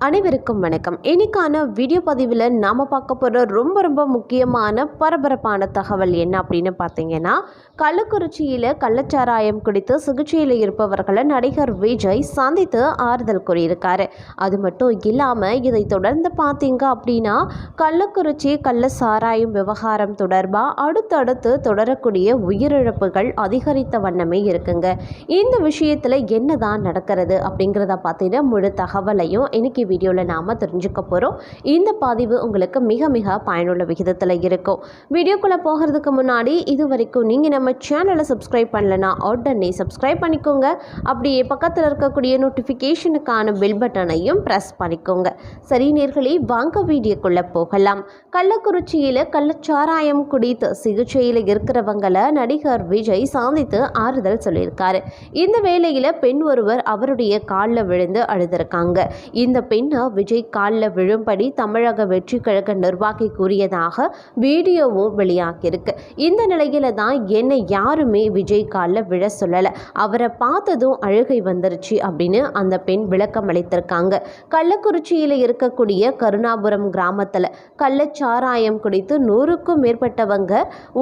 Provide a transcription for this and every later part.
அனைவருக்கும் வணக்கம். இன்னைக்கான வீடியோ பதிவில் நாம் பார்க்க போகிற ரொம்ப ரொம்ப முக்கியமான பரபரப்பான தகவல் என்ன அப்படின்னு பார்த்தீங்கன்னா கள்ளக்குறிச்சியில் கள்ளச்சாராயம் குடித்து சிகிச்சையில் இருப்பவர்களை நடிகர் விஜய் சந்தித்து ஆறுதல் கூறியிருக்காரு. அது மட்டும் இல்லாமல் இதை தொடர்ந்து பார்த்தீங்க அப்படின்னா கள்ளக்குறிச்சி கள்ள சாராயம் விவகாரம் தொடர்பாக அடுத்தடுத்து தொடரக்கூடிய உயிரிழப்புகள் அதிகரித்த வண்ணமே இருக்குங்க. இந்த விஷயத்தில் என்னதான் நடக்கிறது அப்படிங்கிறத பார்த்தீங்கன்னா முழு தகவலையும் இன்னைக்கு இன்றைக்கி வீடியோவில் நாம் தெரிஞ்சுக்க போகிறோம் இந்த பதிவு உங்களுக்கு மிக மிக பயனுள்ள விகிதத்தில் இருக்கும். வீடியோக்குள்ளே போகிறதுக்கு முன்னாடி இது வரைக்கும் நீங்கள் நம்ம சேனலை சப்ஸ்கிரைப் பண்ணலனா உடனே சப்ஸ்கிரைப் பண்ணிக்கோங்க. அப்படியே பக்கத்தில் இருக்கக்கூடிய நோட்டிஃபிகேஷனுக்கான பெல் பட்டனையும் ப்ரெஸ் பண்ணிக்கோங்க. சரி நேர்களே வாங்க வீடியோக்குள்ளே போகலாம். கள்ளக்குறிச்சியில் கள்ளச்சாராயம் குடித்து சிகிச்சையில் இருக்கிறவங்களை நடிகர் விஜய் சந்தித்து ஆறுதல் சொல்லியிருக்காரு. இந்த வேளையில் பெண் ஒருவர் அவருடைய காலில் விழுந்து அழுதிருக்காங்க. இந்த பெண்ணை விஜய் காலில் விழும்படி தமிழக வெற்றி கழக நிர்வாகி கூறியதாக வீடியோவும் வெளியாகியிருக்கு. இந்த நிலையில தான் என்னை யாருமே விஜய் காலில் விழ சொல்லலை. அவரை பார்த்ததும் அழுகை வந்துருச்சு அப்படின்னு அந்த பெண் விளக்கம் அளித்திருக்காங்க. கள்ளக்குறிச்சியில் இருக்கக்கூடிய கருணாபுரம் கிராமத்தில் கள்ளச்சாராயம் குடித்து நூறுக்கும் மேற்பட்டவங்க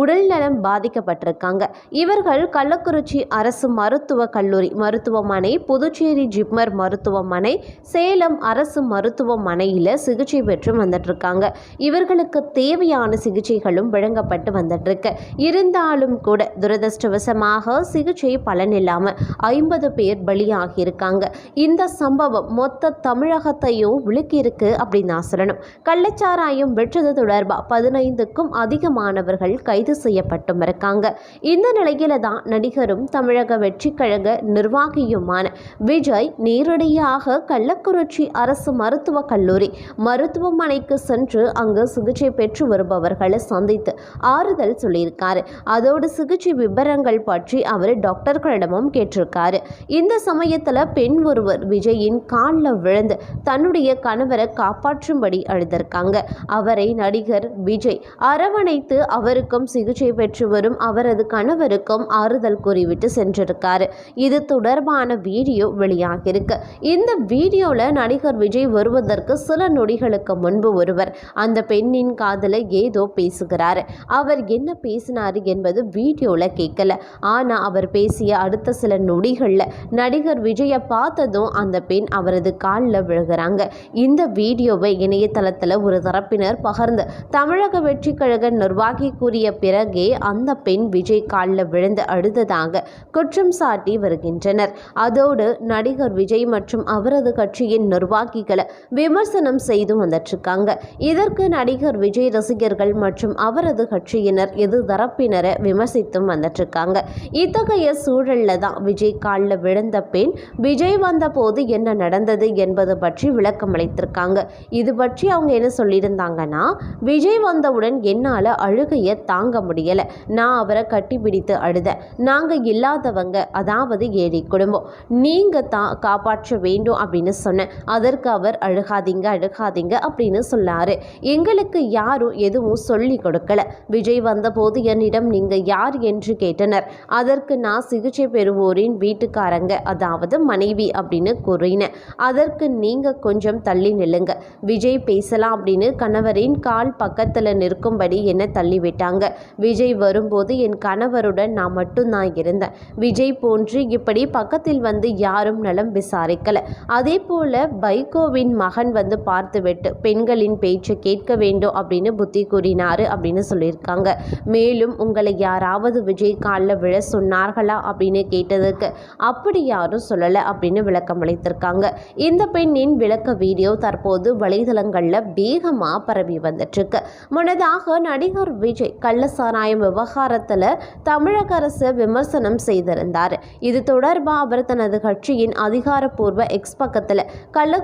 உடல்நலம் பாதிக்கப்பட்டிருக்காங்க. இவர்கள் கள்ளக்குறிச்சி அரசு மருத்துவக் கல்லூரி மருத்துவமனை புதுச்சேரி ஜிப்மர் மருத்துவமனை சேலம் அரசு மருத்துவமனையில் சிகிச்சை பெற்று வந்துட்டுருக்காங்க. இவர்களுக்கு தேவையான சிகிச்சைகளும் வழங்கப்பட்டு வந்துட்டுருக்கு. இருந்தாலும் கூட துரதிருஷ்டவசமாக சிகிச்சை பலன் இல்லாமல் ஐம்பது பேர் பலியாகியிருக்காங்க. இந்த சம்பவம் மொத்த தமிழகத்தையும் விழுக்கியிருக்கு அப்படின்னு நான் சொல்லணும். கள்ளச்சாராயம் வெற்றது தொடர்பாக பதினைந்துக்கும் அதிகமானவர்கள் கைது செய்யப்பட்டும் இருக்காங்க. இந்த நிலையில தான் நடிகரும் தமிழக வெற்றிக்கழக நிர்வாகியுமான விஜய் நேரடியாக கள்ளக்குறிச்சி அரசு மருத்துவக் கல்லூரி. மருத்துவமனைக்கு சென்று அங்கு சிகிச்சை பெற்று வருபவர்களை சந்தித்து ஆறுதல் சொல்லியிருக்காரு. அதோடு சிகிச்சை விவரங்கள் பற்றி அவர் டாக்டர்களிடமும் கேட்டிருக்காரு. இந்த சமயத்தில் பெண் ஒருவர் விஜயின் காலில் விழுந்து தன்னுடைய கணவரை காப்பாற்றும்படி அழுதிருக்காங்க. அவரை நடிகர் விஜய் அரவணைத்து அவருக்கும் சிகிச்சை பெற்று வரும் அவரது கணவருக்கும் ஆறுதல் கூறிவிட்டு சென்றிருக்காரு. இது தொடர்பான வீடியோ வெளியாகியிருக்கு. இந்த வீடியோவில் நடிகர் விஜய் வருவதற்கு சில நொடிகளுக்கு முன்பு ஒருவர் அந்த பெண்ணின் காதல ஏதோ பேசுகிறார். அவர் என்ன பேசினார் என்பது வீடியோவில் கேட்கல. ஆனால் அவர் பேசிய அடுத்த சில நொடிகளில் நடிகர் விஜயை பார்த்ததும் அந்த பெண் அவரது காலில் விழுகிறாங்க. இந்த வீடியோவை இணையதளத்தில் ஒரு தரப்பினர் பகிர்ந்து தமிழக வெற்றி கழக நிர்வாகி கூறிய பிறகே அந்த பெண் விஜய் காலில் விழுந்து அழுததாக குற்றம் சாட்டி வருகின்றனர். அதோடு நடிகர் விஜய் மற்றும் அவரது கட்சியின் நிர்வாகிகளை விமர்சனம் செய்து வந்துட்டுருக்காங்க இதற்கு நடிகர் விஜய் ரசிகர்கள் மற்றும் அவரது கட்சியினர் எது தரப்பினரை விமர்சித்தும் வந்துட்டுருக்காங்க இத்தகைய சூழல்ல தான் விஜய் காலில் விழுந்த பெண் விஜய் வந்த போது என்ன நடந்தது என்பது பற்றி விளக்கம் அளித்திருக்காங்க. இது பற்றி அவங்க என்ன சொல்லியிருந்தாங்கன்னா விஜய் வந்தவுடன் என்னால் அழுகையை தாங்க முடியலை. நான் அவரை கட்டிப்பிடித்து அழுதேன். நாங்கள் இல்லாதவங்க அதாவது ஏழை குடும்பம். நீங்கள் தான் காப்பாற்ற வேண்டும் அப்படின்னு சொன்னேன். அதற்கு அவர் அழுகாதீங்க அழுகாதீங்க அப்படின்னு சொன்னார். எங்களுக்கு யாரும் எதுவும் சொல்லி கொடுக்கல. விஜய் வந்தபோது என்னிடம் நீங்கள் யார்? என்று கேட்டனர். அதற்கு நான் சிகிச்சை பெறுவோரின் வீட்டுக்காரங்க அதாவது மனைவி அப்படின்னு கூறினேன் அதற்கு நீங்கள் கொஞ்சம் தள்ளி நில்லுங்க. விஜய் பேசலாம் அப்படின்னு கணவரின் கால் பக்கத்தில் நிற்கும்படி என்னை தள்ளிவிட்டாங்க விஜய் வரும்போது என் கணவருடன் நான் மட்டும்தான் இருந்தேன். விஜய் போன்று இப்படி பக்கத்தில் வந்து யாரும் நலம் விசாரிக்கல. அதே போல வைகோவின் மகன் வந்து பார்த்துவிட்டு பெண்களின் பேச்சை கேட்க வேண்டும் அப்படின்னு புத்தி கூறினாரு அப்படின்னு சொல்லியிருக்காங்க. மேலும் உங்களை யாராவது விஜய் காலில் விழ சொன்னார்களா? அப்படின்னு கேட்டதுக்கு அப்படி யாரும் சொல்லலை அப்படின்னு விளக்கம் அளித்திருக்காங்க. இந்த பெண்ணின் விளக்க வீடியோ தற்போது வலைதளங்களில் வேகமாக பரவி வந்துட்டுருக்கு. முன்னதாக நடிகர் விஜய் கள்ளசாராயம் விவகாரத்தில் தமிழக அரசு விமர்சனம் செய்திருந்தார். இது தொடர்பாக அவர் தனது கட்சியின் அதிகாரப்பூர்வ எக்ஸ் பக்கத்தில்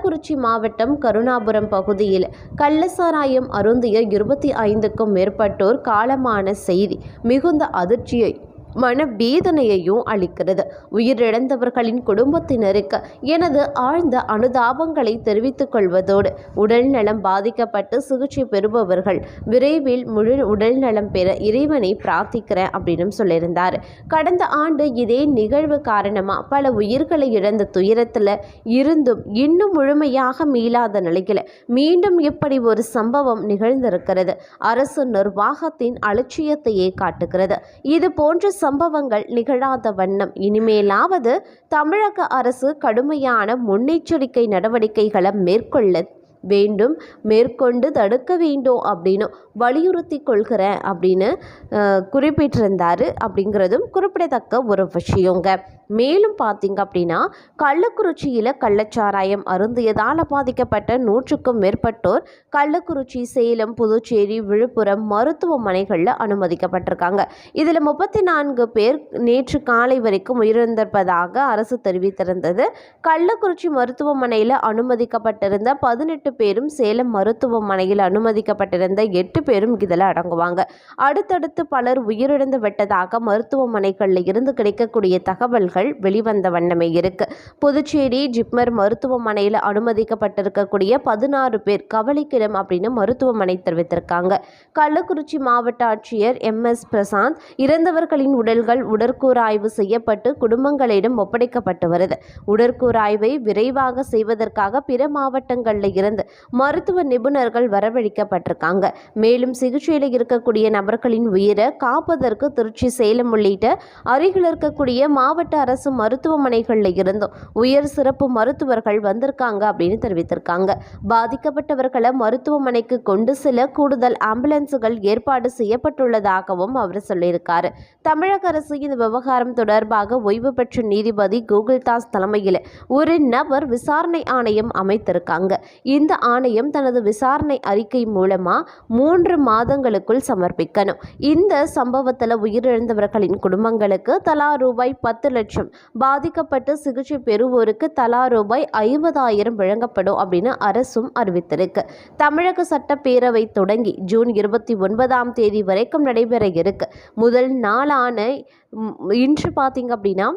கள்ளக்குறிச்சி மாவட்டம் கருணாபுரம் பகுதியில் கள்ளசாராயம் அருந்திய இருபத்தி ஐந்துக்கும் மேற்பட்டோர் காலமான செய்தி. மிகுந்த அதிர்ச்சியை மனவேதனையையும் அளிக்கிறது. உயிரிழந்தவர்களின் குடும்பத்தினருக்கு எனது ஆழ்ந்த அனுதாபங்களை தெரிவித்துக் கொள்வதோடு உடல் நலம் பாதிக்கப்பட்டு சிகிச்சை பெறுபவர்கள் விரைவில் முழு உடல் நலம் பெற இறைவனை பிரார்த்திக்கிறேன் அப்படின்னு சொல்லியிருந்தார். கடந்த ஆண்டு இதே நிகழ்வு காரணமாக பல உயிர்களை இழந்த துயரத்தில் இருந்தும் இன்னும் முழுமையாக மீளாத நிலையில் மீண்டும் இப்படி ஒரு சம்பவம் நிகழ்ந்திருக்கிறது. அரசு நிர்வாகத்தின் அலட்சியத்தையே காட்டுகிறது. இது போன்ற சம்பவங்கள் நிகழாத வண்ணம். இனிமேலாவது தமிழக அரசு கடுமையான முன்னெச்சரிக்கை நடவடிக்கைகளை மேற்கொள்ள வேண்டும். மேற்கொண்டு தடுக்க வேண்டும் அப்படின்னு வலியுறுத்தி கொள்கிறேன் அப்படின்னு குறிப்பிட்டிருந்தார் குறிப்பிட்டிருந்தாரு. அப்படிங்கிறதும் குறிப்பிடத்தக்க ஒரு விஷயங்க. மேலும் பார்த்தீங்க அப்படின்னா கள்ளக்குறிச்சியில் கள்ளச்சாராயம் அருந்தியதால் பாதிக்கப்பட்ட நூற்றுக்கும் மேற்பட்டோர் கள்ளக்குறிச்சி சேலம் புதுச்சேரி விழுப்புரம் மருத்துவமனைகளில் அனுமதிக்கப்பட்டிருக்காங்க. இதில் முப்பத்தி நான்கு பேர் நேற்று காலை வரைக்கும் உயிரிழந்திருப்பதாக அரசு தெரிவித்திருந்தது. கள்ளக்குறிச்சி மருத்துவமனையில் அனுமதிக்கப்பட்டிருந்த பதினெட்டு பேரும் சேலம் மருத்துவமனையில் அனுமதிக்கப்பட்டிருந்த எட்டு பேரும் இதில் அடங்குவாங்க. அடுத்தடுத்து பலர் உயிரிழந்து விட்டதாக மருத்துவமனைகளில் இருந்து கிடைக்கக்கூடிய தகவல்கள் வெளிவந்த வண்ணமே இருக்கு. புதுச்சேரி ஜிப்மர் மருத்துவமனையில் அனுமதிக்கப்பட்டிருக்கக்கூடிய பதினாறு பேர் கவலைக்கிடம் அப்படின்னு மருத்துவமனை தெரிவித்திருக்காங்க. கள்ளக்குறிச்சி மாவட்ட ஆட்சியர் எம். எஸ். பிரசாந்த் இறந்தவர்களின் உடல்கள் உடற்கூறாய்வு செய்யப்பட்டு குடும்பங்களிடம் ஒப்படைக்கப்பட்டு வருது. உடற்கூறாய்வை விரைவாக செய்வதற்காக பிற மாவட்டங்களில் இருந்து மருத்துவ நிபுணர்கள் வரவழைக்கப்பட்டிருக்காங்க. மேலும் சிகிச்சையில் இருக்கக்கூடிய நபர்களின் உயிரை காப்பதற்கு திருச்சி சேலம் உள்ளிட்ட அருகில் இருக்கக்கூடிய மாவட்ட அரசு மருத்துவமனைகளில் இருந்தும் உயர் சிறப்பு மருத்துவர்கள் வந்திருக்காங்க அப்படின்னு தெரிவித்திருக்காங்க. பாதிக்கப்பட்டவர்களை மருத்துவமனைக்கு கொண்டு செல்ல கூடுதல் ஆம்புலன்ஸுகள் ஏற்பாடு செய்யப்பட்டுள்ளதாகவும் அவர் சொல்லியிருக்காரு. தமிழக அரசு இந்த விவகாரம் தொடர்பாக ஓய்வு பெற்ற நீதிபதி கோகுல்தாஸ் தலைமையில் ஒரு நபர் விசாரணை ஆணையம் அமைத்திருக்காங்க. இந்த ஆணையம் தனது விசாரணை அறிக்கை மூலமா மூன்று மாதங்களுக்குள் சமர்ப்பிக்கணும். இந்த சம்பவத்தில் உயிரிழந்தவர்களின் குடும்பங்களுக்கு தலா ரூபாய் பத்து லட்சம் பாதிக்கப்பட்டு சிகிச்சை பெறுவோருக்கு தலா ரூபாய் ஐம்பதாயிரம் வழங்கப்படும் அப்படின்னு அரசும் அறிவித்திருக்கு. தமிழக சட்டப்பேரவை தொடங்கி ஜூன் இருபத்தி ஒன்பதாம் தேதி வரைக்கும் நடைபெற இருக்கு. முதல் நாளான இன்று பார்த்தீங்க அப்படின்னா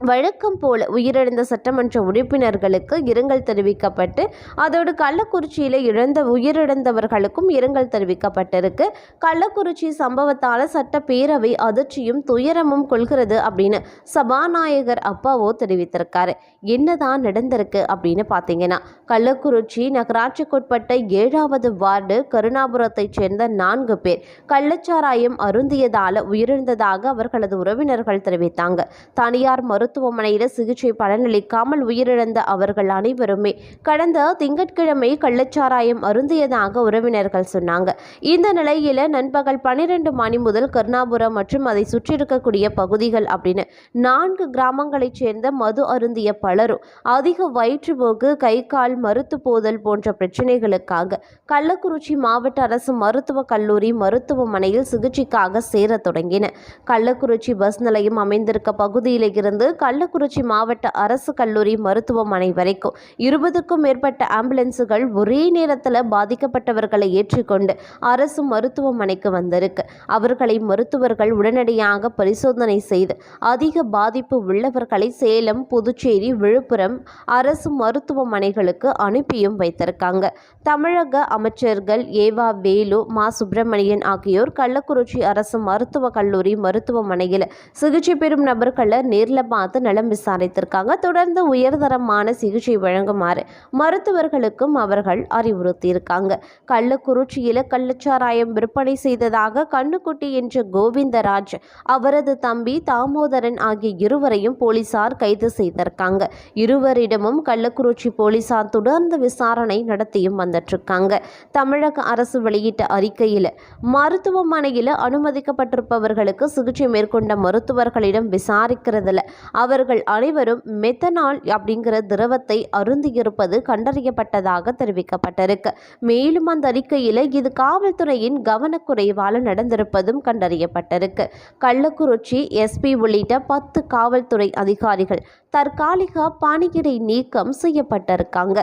வழக்கம் போல உயிரிழந்த சட்டமன்ற உறுப்பினர்களுக்கு இரங்கல் தெரிவிக்கப்பட்டு அதோடு கள்ளக்குறிச்சியில் இழந்த உயிரிழந்தவர்களுக்கும் இரங்கல் தெரிவிக்கப்பட்டிருக்கு. கள்ளக்குறிச்சி சம்பவத்தால் சட்டப்பேரவை அதிர்ச்சியும் துயரமும் கொள்கிறது அப்படின்னு சபாநாயகர் அப்பாவோ தெரிவித்திருக்காரு. என்னதான் நடந்திருக்கு அப்படின்னு பார்த்தீங்கன்னா கள்ளக்குறிச்சி நகராட்சிக்குட்பட்ட ஏழாவது வார்டு கருணாபுரத்தைச் சேர்ந்த நான்கு பேர் கள்ளச்சாராயம் அருந்தியதால் உயிரிழந்ததாக அவர்களது உறவினர்கள் தெரிவித்தாங்க. தனியார் மருத்துவமனையில் சிகிச்சை பலனளிக்காமல் உயிரிழந்த அவர்கள் அனைவருமே கடந்த திங்கட்கிழமை கள்ளச்சாராயம் அருந்தியதாக உறவினர்கள் சொன்னாங்க. இந்த நிலையில நண்பகல் பனிரெண்டு மணி முதல் கருணாபுரம் மற்றும் அதை சுற்றியிருக்கக்கூடிய பகுதிகள் அப்படின்னு நான்கு கிராமங்களைச் சேர்ந்த மது அருந்திய பலரும் அதிக வயிற்றுப்போக்கு கை கால் மருத்து போதல் போன்ற பிரச்சனைகளுக்காக கள்ளக்குறிச்சி மாவட்ட அரசு மருத்துவக் கல்லூரி மருத்துவமனையில் சிகிச்சைக்காக சேரத் தொடங்கின. கள்ளக்குறிச்சி பஸ் நிலையம் அமைந்திருக்க பகுதியில் இருந்து கள்ளக்குறிச்சி மாவட்ட அரசு கல்லூரி மருத்துவமனை வரைக்கும் இருபதுக்கும் மேற்பட்ட ஆம்புலன்ஸுகள் ஒரே நேரத்தில் பாதிக்கப்பட்டவர்களை ஏற்றிக்கொண்டு அரசு மருத்துவமனைக்கு வந்திருக்கு. அவர்களை மருத்துவர்கள் உடனடியாக பரிசோதனை செய்து அதிக பாதிப்பு உள்ளவர்களை சேலம் புதுச்சேரி விழுப்புரம் அரசு மருத்துவமனைகளுக்கு அனுப்பியும் வைத்திருக்காங்க. தமிழக அமைச்சர்கள் ஏவா வேலு மா. சுப்பிரமணியன் ஆகியோர் கள்ளக்குறிச்சி அரசு மருத்துவக் கல்லூரி மருத்துவமனையில் சிகிச்சை பெறும் நபர்களை நேரில் பார்த்து நலம் விசாரித்திருக்காங்க. தொடர்ந்து உயர்தரமான சிகிச்சை வழங்குமாறு மருத்துவர்களுக்கும் அவர்கள் அறிவுறுத்தியிருக்காங்க. கள்ளக்குறிச்சியில் கள்ளச்சாராயம் விற்பனை செய்ததாக கண்ணுக்குட்டி என்ற கோவிந்தராஜ் அவரது தம்பி தாமோதரன் ஆகிய இருவரையும் போலீசார் கைது செய்திருக்காங்க. இருவரிடமும் கள்ளக்குறிச்சி போலீசார் தொடர்ந்து விசாரணை நடத்தியும் வந்துட்டுருக்காங்க. தமிழக அரசு வெளியிட்ட அறிக்கையில் மருத்துவமனையில் அனுமதிக்கப்பட்டிருப்பவர்களுக்கு சிகிச்சை மேற்கொண்ட மருத்துவர்களிடம் விசாரிக்கிறதுல அவர்கள் அனைவரும் மெத்தனால் அப்படிங்கிற திரவத்தை அருந்தியிருப்பது கண்டறியப்பட்டதாக தெரிவிக்கப்பட்டிருக்கு. மேலும் அந்த அறிக்கையில் இது காவல்துறையின் கவனக்குறைவால் நடந்திருப்பதும் கண்டறியப்பட்டிருக்கு. கள்ளக்குறிச்சி எஸ்பி உள்ளிட்ட பத்து காவல்துறை அதிகாரிகள் தற்காலிக பணியிடை நீக்கம் செய்யப்பட்டிருக்காங்க.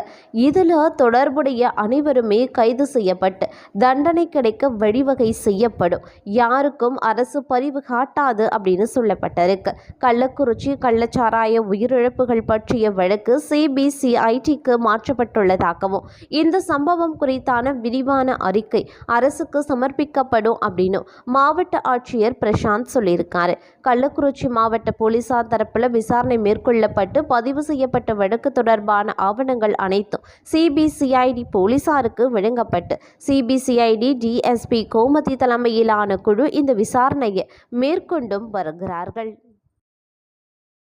இதில் தொடர்புடைய அனைவருமே கைது செய்யப்பட்டு தண்டனை கிடைக்க வழிவகை செய்யப்படும். யாருக்கும் அரசு பரிவு காட்டாது அப்படின்னு சொல்லப்பட்டிருக்கு. கள்ளக்குறிச்சி கள்ளச்சாராய உயிரிழப்புகள் பற்றிய வழக்கு சிபிசிஐடிக்கு மாற்றப்பட்டுள்ளதாகவும் இந்த சம்பவம் குறித்தான விரிவான அறிக்கை அரசுக்கு சமர்ப்பிக்கப்படும் அப்படின்னு மாவட்ட ஆட்சியர் பிரசாந்த் சொல்லியிருக்காரு. கள்ளக்குறிச்சி மாவட்ட போலீசார் தரப்பில் விசாரணை கொள்ளப்பட்டு பதிவு செய்யப்பட்ட வழக்கு தொடர்பான ஆவணங்கள் அனைத்தும் சிபிசிஐடி போலீசாருக்கு வழங்கப்பட்டு. சிபிசிஐடி டிஎஸ்பி கோமதி தலைமையிலான குழு இந்த விசாரணையை மேற்கொண்டும் வருகிறார்கள்.